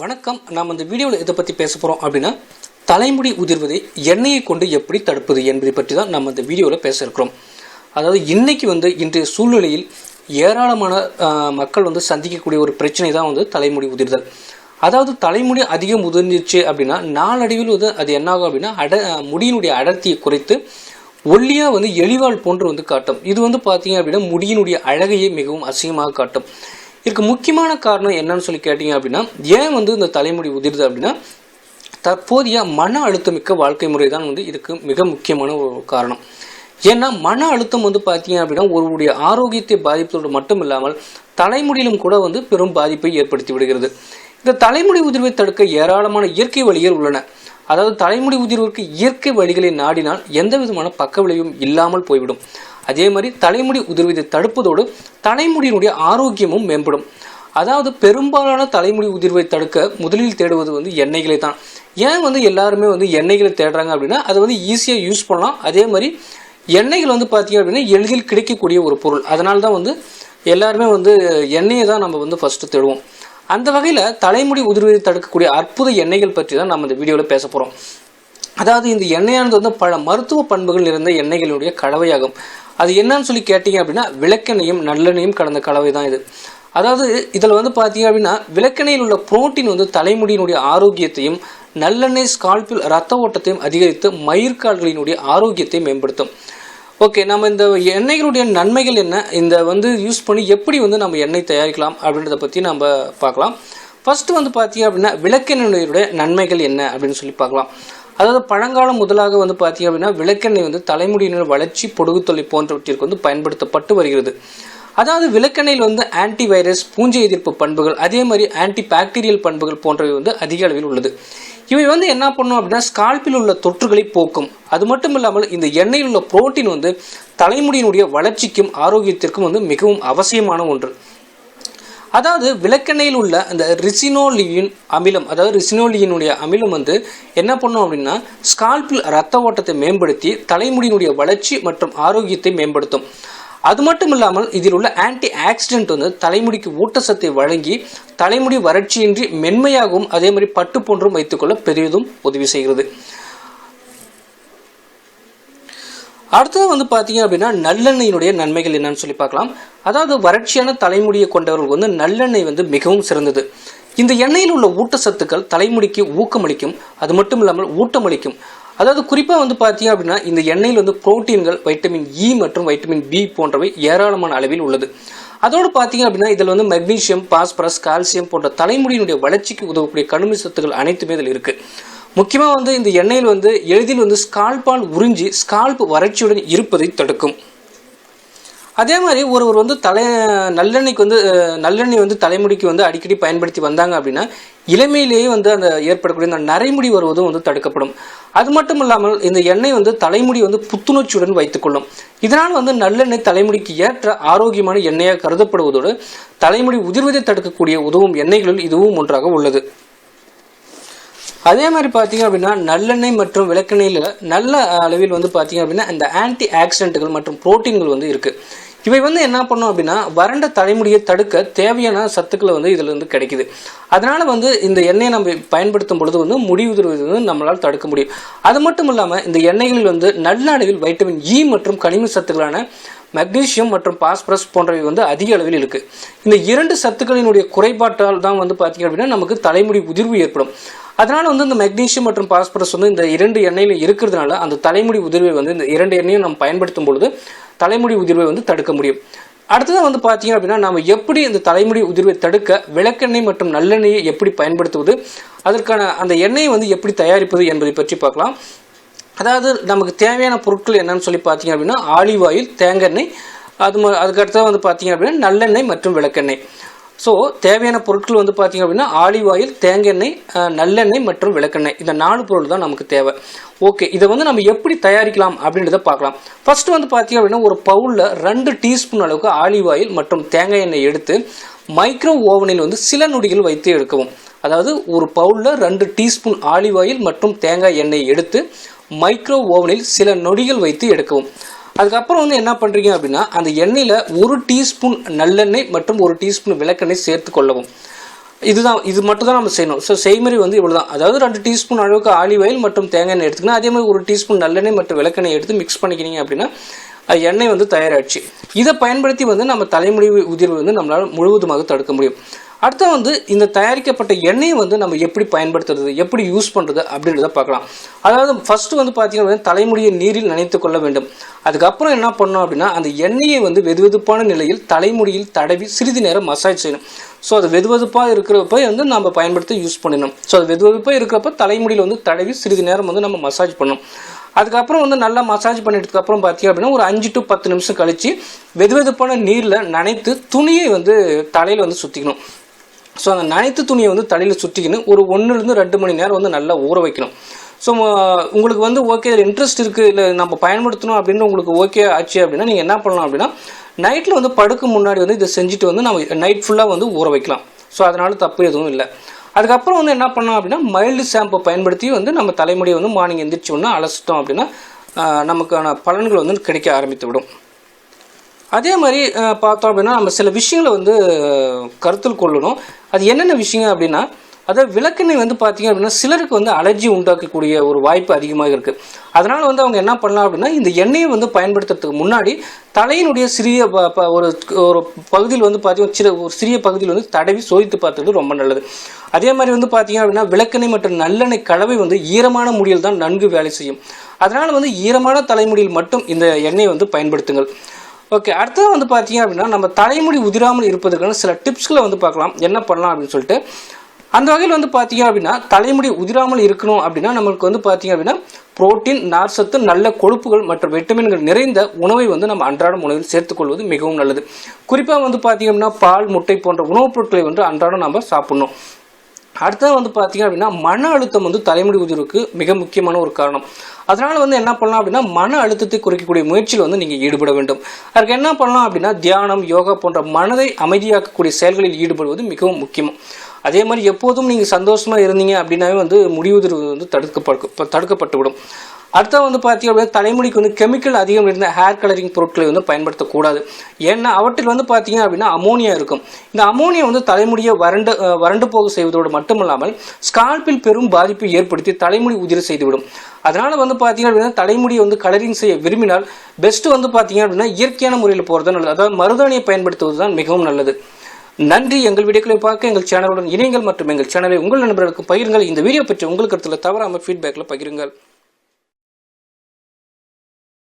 வணக்கம். நாம் அந்த வீடியோவில் இதை பற்றி பேச போகிறோம் அப்படின்னா தலைமுடி உதிர்வதை எண்ணெயை கொண்டு எப்படி தடுப்பது என்பதை பற்றி தான் நம்ம அந்த வீடியோவில் பேச இருக்கிறோம். அதாவது இன்றைக்கி வந்து இன்றைய சூழ்நிலையில் ஏராளமான மக்கள் வந்து சந்திக்கக்கூடிய ஒரு பிரச்சனை தான் வந்து தலைமுடி உதிர்தல். அதாவது தலைமுடி அதிகம் உதிர்ந்துச்சு அப்படின்னா நாளடைவில் வந்து அது என்னாகும் அப்படின்னா அட முடியினுடைய அடர்த்தியை குறைத்து ஒல்லியாக வந்து எளிவாள் போன்று வந்து காட்டும். இது வந்து பார்த்தீங்க அப்படின்னா முடியினுடைய அழகையே மிகவும் அசிங்கமாக காட்டும். இதுக்கு முக்கியமான காரணம் என்னன்னு சொல்லி கேட்டிங்க அப்படின்னா ஏன் வந்து இந்த தலைமுடி உதிருது அப்படின்னா தற்போதைய மன அழுத்தமிக்க வாழ்க்கை முறை தான் வந்து இதுக்கு மிக முக்கியமான ஒரு காரணம். ஏன்னா மன அழுத்தம் வந்து பார்த்தீங்க அப்படின்னா ஒருவருடைய ஆரோக்கியத்தை பாதிப்பதோடு மட்டும் இல்லாமல் தலைமுடியிலும் கூட வந்து பெரும் பாதிப்பை ஏற்படுத்தி விடுகிறது. இந்த தலைமுடி உதிர்வை தடுக்க ஏராளமான இயற்கை வழிகள் உள்ளன. அதாவது தலைமுடி உதிர்வுக்கு இயற்கை வழிகளை நாடினால் எந்த விதமான பக்க விளைவும் இல்லாமல் போய்விடும். அதே மாதிரி தலைமுடி உதிர்வதை தடுப்பதோடு தலைமுடியினுடைய ஆரோக்கியமும் மேம்படும். அதாவது பெரும்பாலான தலைமுடி உதிர்வை தடுக்க முதலில் தேடுவது வந்து எண்ணெய்களை தான். ஏன் வந்து எல்லாருமே வந்து எண்ணெய்களை தேடுறாங்க அப்படின்னா அதை வந்து ஈஸியாக யூஸ் பண்ணலாம். அதே மாதிரி எண்ணெய்கள் வந்து பார்த்தீங்க அப்படின்னா எளிதில் கிடைக்கக்கூடிய ஒரு பொருள். அதனால தான் வந்து எல்லாருமே வந்து எண்ணெயை தான் நம்ம வந்து ஃபஸ்ட்டு தேடுவோம். அந்த வகையில் தலைமுடி உதிர்வை தடுக்கக்கூடிய அற்புத எண்ணெய்கள் பற்றி தான் நம்ம இந்த வீடியோவில் பேச போகிறோம் அதாவது இந்த எண்ணெயானது வந்து பல மருத்துவ பண்புகள் நிறைந்த எண்ணெய்களுடைய கலவையாகும். அது என்னன்னு சொல்லி கேட்டிங்க அப்படின்னா விளக்கெண்ணையும் நல்லெண்ணையும் கலந்த கலவை தான் இது. அதாவது இதில் வந்து பார்த்தீங்க அப்படின்னா விளக்கெண்ணையில் உள்ள புரோட்டீன் வந்து தலைமுடியினுடைய ஆரோக்கியத்தையும் நல்லெண்ணெய் ஸ்கால்பில் ரத்த ஓட்டத்தையும் அதிகரித்து மயிர்கால்களினுடைய ஆரோக்கியத்தை மேம்படுத்தும். ஓகே நம்ம இந்த எண்ணெய்களுடைய நன்மைகள் என்ன? இந்த வந்து யூஸ் பண்ணி எப்படி வந்து நம்ம எண்ணெய் தயாரிக்கலாம் அப்படின்றத பற்றி நம்ம பார்க்கலாம். ஃபஸ்ட்டு வந்து பார்த்தீங்க அப்படின்னா விளக்கெண்ணெயுடைய நன்மைகள் என்ன அப்படின்னு சொல்லி பார்க்கலாம். அதாவது பழங்காலம் முதலாக வந்து பார்த்தீங்க அப்படின்னா விளக்கெண்ணெய் வந்து தலைமுடியினர் வளர்ச்சி பொடுகுத்தொல்லை போன்றவற்றிற்கு வந்து பயன்படுத்தப்பட்டு வருகிறது. அதாவது விளக்கெண்ணெயில் வந்து ஆன்டி வைரஸ் பூஞ்சை எதிர்ப்பு பண்புகள் அதே மாதிரி ஆன்டி பாக்டீரியல் பண்புகள் போன்றவை வந்து அதிக அளவில் உள்ளது. இவை வந்து என்ன பண்ணும் அப்படின்னா ஸ்கால்பில் உள்ள தொற்றுகளை போக்கும். அது மட்டும் இல்லாமல் இந்த எண்ணெயில் உள்ள புரோட்டீன் வந்து தலைமுடியினுடைய வளர்ச்சிக்கும் ஆரோக்கியத்திற்கும் வந்து மிகவும் அவசியமான ஒன்று. அதாவது விளக்கெண்ணெயில் உள்ள அந்த ரிசினோலியின் அமிலம் அதாவது ரிசினோலியினுடைய அமிலம் வந்து என்ன பண்ணும் அப்படின்னா ஸ்கால்பில் ரத்த ஓட்டத்தை மேம்படுத்தி தலைமுடியினுடைய வளர்ச்சி மற்றும் ஆரோக்கியத்தை மேம்படுத்தும். அது மட்டும் இல்லாமல் இதில் உள்ள ஆன்டி ஆக்சிடென்ட் வந்து தலைமுடிக்கு ஊட்டச்சத்தை வழங்கி தலைமுடி வறட்சியின்றி மென்மையாகவும் அதே மாதிரி பட்டு போன்றும் வைத்துக்கொள்ள பெரிதும் உதவி செய்கிறது. அடுத்தது வந்து பார்த்தீங்க அப்படின்னா நல்லெண்ணெயினுடைய நன்மைகள் என்னன்னு சொல்லி பார்க்கலாம். அதாவது வறட்சியான தலைமுடியை கொண்டவர்கள் வந்து நல்லெண்ணெய் வந்து மிகவும் சிறந்தது. இந்த எண்ணெயில் உள்ள ஊட்டச்சத்துக்கள் தலைமுடிக்கு ஊக்கமளிக்கும். அது மட்டும் இல்லாமல் ஊட்டமளிக்கும். அதாவது குறிப்பாக வந்து பார்த்தீங்க அப்படின்னா இந்த எண்ணெயில் வந்து புரோட்டீன்கள் வைட்டமின் இ மற்றும் வைட்டமின் பி போன்றவை ஏராளமான அளவில் உள்ளது. அதோடு பார்த்தீங்க அப்படின்னா இதில் வந்து மெக்னீசியம் பாஸ்பரஸ் கால்சியம் போன்ற தலைமுடியினுடைய வளர்ச்சிக்கு உதவக்கூடிய கனிம சத்துக்கள் அனைத்துமே இதில் இருக்குது முக்கியமாக வந்து இந்த எண்ணெயில் வந்து எளிதில் வந்து ஸ்கால்பால் உறிஞ்சி ஸ்கால்ப் வறட்சியுடன் இருப்பதை தடுக்கும். அதே மாதிரி ஒருவர் வந்து தலை நல்லெண்ணெய்க்கு வந்து நல்லெண்ணெய் வந்து தலைமுடிக்கு வந்து அடிக்கடி பயன்படுத்தி வந்தாங்க அப்படின்னா இளமையிலேயே வந்து அந்த ஏற்படக்கூடிய அந்த நரைமுடி வருவதும் வந்து தடுக்கப்படும். அது மட்டும் இல்லாமல் இந்த எண்ணெய் வந்து தலைமுடி வந்து புத்துணர்ச்சியுடன் வைத்துக்கொள்ளும். இதனால் வந்து நல்லெண்ணெய் தலைமுடிக்கு ஏற்ற ஆரோக்கியமான எண்ணெயாக கருதப்படுவதோடு தலைமுடி உதிர்வதை தடுக்கக்கூடிய உதவும் எண்ணெய்களில் இதுவும் ஒன்றாக உள்ளது. அதே மாதிரி பார்த்தீங்க அப்படின்னா நல்லெண்ணெய் மற்றும் விளக்கெண்ணெயில் நல்ல அளவில் வந்து பார்த்தீங்க அப்படின்னா இந்த ஆன்டி ஆக்சிடென்ட்டுகள் மற்றும் புரோட்டீன்கள் வந்து இருக்குது இவை வந்து என்ன பண்ணும் அப்படின்னா வறண்ட தலைமுடியை தடுக்க தேவையான சத்துக்களை வந்து இதில் வந்து கிடைக்குது. அதனால் வந்து இந்த எண்ணெயை நம்ம பயன்படுத்தும் பொழுது வந்து முடி உதிர்வது வந்து நம்மளால் தடுக்க முடியும். அது மட்டும் இல்லாமல் இந்த எண்ணெய்களில் வந்து நல்ல அளவில் வைட்டமின் இ மற்றும் கனிம சத்துக்களான மெக்னீசியம் மற்றும் பாஸ்பரஸ் போன்றவை வந்து அதிக அளவில் இருக்கு. இந்த இரண்டு சத்துக்களினுடைய குறைபாட்டால் தான் வந்து பார்த்தீங்க அப்படின்னா நமக்கு தலைமுடி உதிர்வு ஏற்படும். அதனால வந்து இந்த மெக்னீசியம் மற்றும் பாஸ்பரஸ் வந்து இந்த இரண்டு எண்ணெயில் இருக்கிறதுனால அந்த தலைமுடி உதிர்வை வந்து இந்த இரண்டு எண்ணெயும் நம்ம பயன்படுத்தும் பொழுது தலைமுடி உதிர்வை வந்து தடுக்க முடியும். அடுத்ததாக வந்து பார்த்தீங்க அப்படின்னா நம்ம எப்படி இந்த தலைமுடி உதிர்வை தடுக்க விளக்கெண்ணெய் மற்றும் நல்லெண்ணெயை எப்படி பயன்படுத்துவது அதற்கான அந்த எண்ணெயை வந்து எப்படி தயாரிப்பது என்பதை பற்றி பார்க்கலாம். அதாவது நமக்கு தேவையான பொருட்கள் என்னன்னு சொல்லி பார்த்தீங்க அப்படின்னா ஆலிவ் ஆயில் தேங்காய் அது ம- அதுக்கு வந்து பார்த்தீங்க அப்படின்னா நல்லெண்ணெய் மற்றும் விளக்கெண்ணெய். ஸோ தேவையான பொருட்கள் வந்து பார்த்தீங்க அப்படின்னா ஆலிவ் ஆயில் தேங்காய் எண்ணெய் நல்லெண்ணெய் மற்றும் விளக்கெண்ணெய். இந்த நாலு பொருள் தான் நமக்கு தேவை. ஓகே இதை வந்து நம்ம எப்படி தயாரிக்கலாம் அப்படின்றத பார்க்கலாம். ஃபஸ்ட்டு வந்து பார்த்தீங்க அப்படின்னா ஒரு பவுலில் ரெண்டு டீஸ்பூன் அளவுக்கு ஆலிவ் ஆயில் மற்றும் தேங்காய் எண்ணெய் எடுத்து மைக்ரோ ஓவனில் வந்து சில நொடிகள் வைத்து எடுக்கவும். அதாவது ஒரு பவுலில் ரெண்டு டீஸ்பூன் ஆலிவ் ஆயில் மற்றும் தேங்காய் எண்ணெய் எடுத்து மைக்ரோ ஓவனில் சில நொடிகள் வைத்து எடுக்கவும். அதுக்கப்புறம் வந்து என்ன பண்ணுறீங்க அப்படின்னா அந்த எண்ணெயில் ஒரு டீஸ்பூன் நல்லெண்ணெய் மற்றும் ஒரு டீஸ்பூன் விளக்கெண்ணெய் சேர்த்து கொள்ளவும். இதுதான் இது மட்டும் தான் நம்ம செய்யணும். ஸோ செய்முறை வந்து இவ்வளோ தான் அதாவது ரெண்டு டீஸ்பூன் அளவுக்கு ஆலிவ் ஆயில் மற்றும் தேங்காய் எண்ணெய் எடுத்துக்கணும். அதே மாதிரி ஒரு டீஸ்பூன் நல்லெண்ணெய் மற்றும் விளக்கெண்ணெய் எடுத்து மிக்ஸ் பண்ணிக்கிறீங்க அப்படின்னா எண்ணெய் வந்து தயாராகிடுச்சு இதை பயன்படுத்தி வந்து நம்ம தலைமுடி உதிர்வு வந்து நம்மளால் முழுவதுமாக தடுக்க முடியும். அடுத்து வந்து இந்த தயாரிக்கப்பட்ட எண்ணெயை வந்து நம்ம எப்படி பயன்படுத்துறது எப்படி யூஸ் பண்ணுறது அப்படின்றத பார்க்கலாம். அதாவது ஃபஸ்ட்டு வந்து பார்த்தீங்கன்னா தலைமுடியை நீரில் நினைத்து கொள்ள வேண்டும். அதுக்கப்புறம் என்ன பண்ணோம் அப்படின்னா அந்த எண்ணெயை வந்து வெதுவெதுப்பான நிலையில் தலைமுடியில் தடவி சிறிது நேரம் மசாஜ் செய்யணும். ஸோ அது வெதுவெதுப்பாக இருக்கிறப்ப வந்து நம்ம பயன்படுத்தி யூஸ் பண்ணணும் ஸோ அது வெதுவெதுப்பாக இருக்கிறப்ப தலைமுடியில் வந்து தடவி சிறிது நேரம் வந்து நம்ம மசாஜ் பண்ணணும். அதுக்கப்புறம் வந்து நல்லா மசாஜ் பண்ணிட்டதுக்கப்புறம் பார்த்தீங்க அப்படின்னா ஒரு அஞ்சு டு பத்து நிமிஷம் கழித்து வெதுவெதுப்பான நீரில் நனைத்து துணியை வந்து தலையில் வந்து சுற்றிக்கணும் ஸோ அந்த நனைத்து துணியை வந்து தலையில் சுற்றிக்கின்னு ஒரு ஒன்றுலேருந்து ரெண்டு மணி நேரம் வந்து நல்லா ஊற வைக்கணும். ஸோ உங்களுக்கு வந்து ஓகே இதில் இன்ட்ரெஸ்ட் இருக்குது இல்லை நம்ம பயன்படுத்தணும் அப்படின்னு உங்களுக்கு ஓகே ஆச்சு அப்படின்னா நீங்கள் என்ன பண்ணலாம் அப்படின்னா நைட்டில் வந்து படுக்க முன்னாடி வந்து இதை செஞ்சுட்டு வந்து நம்ம நைட் ஃபுல்லாக வந்து ஊற வைக்கலாம். ஸோ அதனால் தப்பு எதுவும் இல்லை. அதுக்கப்புறம் வந்து என்ன பண்ணோம் அப்படின்னா மைல்டு ஷாம்பு பயன்படுத்தி வந்து நம்ம தலைமுடியை வந்து மார்னிங் எந்திரிச்சோன்னா அலசிட்டோம் அப்படின்னா நமக்கான பலன்கள் வந்து கிடைக்க ஆரம்பித்து விடும். அதே மாதிரி பார்த்தோம் அப்படின்னா நம்ம சில விஷயங்களை வந்து கருத்தில் கொள்ளணும். அது என்னென்ன விஷயங்க அப்படின்னா அதாவது விளக்கெண்ணெய் வந்து பார்த்தீங்க அப்படின்னா சிலருக்கு வந்து அலர்ஜி உண்டாக்கக்கூடிய ஒரு வாய்ப்பு அதிகமாக இருக்குது அதனால் வந்து அவங்க என்ன பண்ணலாம் அப்படின்னா இந்த எண்ணெயை வந்து பயன்படுத்துறதுக்கு முன்னாடி தலையினுடைய சிறிய ப- ப- ஒரு ஒரு பகுதியில் வந்து பார்த்தீங்கன்னா சிறு ஒரு சிறிய பகுதியில் வந்து தடவி சோதித்து பார்த்தது ரொம்ப நல்லது. அதே மாதிரி வந்து பார்த்தீங்க அப்படின்னா விளக்கெண்ணெய் மற்றும் நல்லெண்ணெய் கலவை வந்து ஈரமான முடியில் தான் நன்கு வேலை செய்யும். அதனால் வந்து ஈரமான தலைமுடியில் மட்டும் இந்த எண்ணெயை வந்து பயன்படுத்துங்கள். ஓகே அடுத்தது வந்து பார்த்தீங்க அப்படின்னா நம்ம தலைமுடி உதிராமல் இருப்பதற்கான சில டிப்ஸ்களை வந்து பார்க்கலாம். என்ன பண்ணலாம் அப்படின்னு சொல்லிட்டு. அந்த வகையில் வந்து பார்த்தீங்க அப்படின்னா தலைமுடி உதிராமல் இருக்கணும் அப்படின்னா நம்மளுக்கு வந்து பார்த்தீங்க அப்படின்னா புரோட்டீன் நார்சத்து நல்ல கொழுப்புகள் மற்றும் விட்டமின்கள் நிறைந்த உணவை வந்து நம்ம அன்றாடம் உணவில் சேர்த்துக்கொள்வது மிகவும் நல்லது. குறிப்பாக வந்து பார்த்தீங்க அப்படின்னா பால் முட்டை போன்ற உணவுப் பொருட்களை வந்து அன்றாடம் நம்ம சாப்பிடணும். அடுத்தது வந்து பார்த்தீங்க அப்படின்னா மன அழுத்தம் வந்து தலைமுடி உதிர்வுக்கு மிக முக்கியமான ஒரு காரணம். அதனால் வந்து என்ன பண்ணலாம் அப்படின்னா மன அழுத்தத்தை குறைக்கக்கூடிய முயற்சியில் வந்து நீங்கள் ஈடுபட வேண்டும். அதுக்கு என்ன பண்ணலாம் அப்படின்னா தியானம் யோகா போன்ற மனதை அமைதியாக்கக்கூடிய செயல்களில் ஈடுபடுவது மிகவும் முக்கியம். அதே மாதிரி எப்போதும் நீங்கள் சந்தோஷமாக இருந்தீங்க அப்படின்னாவே வந்து முடிவுதிர்வு வந்து தடுக்கப்பட்டு தடுக்கப்பட்டுவிடும். அடுத்தது வந்து பார்த்தீங்க அப்படின்னா தலைமுடிக்கு வந்து கெமிக்கல் அதிகம் இருந்த ஹேர் கலரிங் பொருட்களை வந்து பயன்படுத்தக்கூடாது. ஏன்னா அவற்றில் வந்து பார்த்தீங்க அப்படின்னா அமோனியா இருக்கும். இந்த அமோனியா வந்து தலைமுடியை வறண்டு வறண்டு போக செய்வதோடு மட்டுமல்லாமல் ஸ்கால்பில் பெரும் பாதிப்பை ஏற்படுத்தி தலைமுடி உதிரி செய்துவிடும். அதனால் வந்து பார்த்தீங்க அப்படின்னா தலைமுடியை வந்து கலரிங் செய்ய விரும்பினால் பெஸ்ட்டு வந்து பார்த்தீங்க அப்படின்னா இயற்கையான முறையில் போகிறது நல்லது. அதாவது மருதாணியை பயன்படுத்துவது தான் மிகவும் நல்லது. நன்றி. எங்கள் வீடியோக்களை பார்க்க எங்கள் சேனலுடன் இணையங்கள் மற்றும் எங்கள் சேனலை உங்கள் நண்பர்களுக்கு பகிருங்கள். இந்த வீடியோ பற்றி உங்கள் கருத்தில் தவறாமல் ஃபீட்பேக்கில் பகிருங்கள்.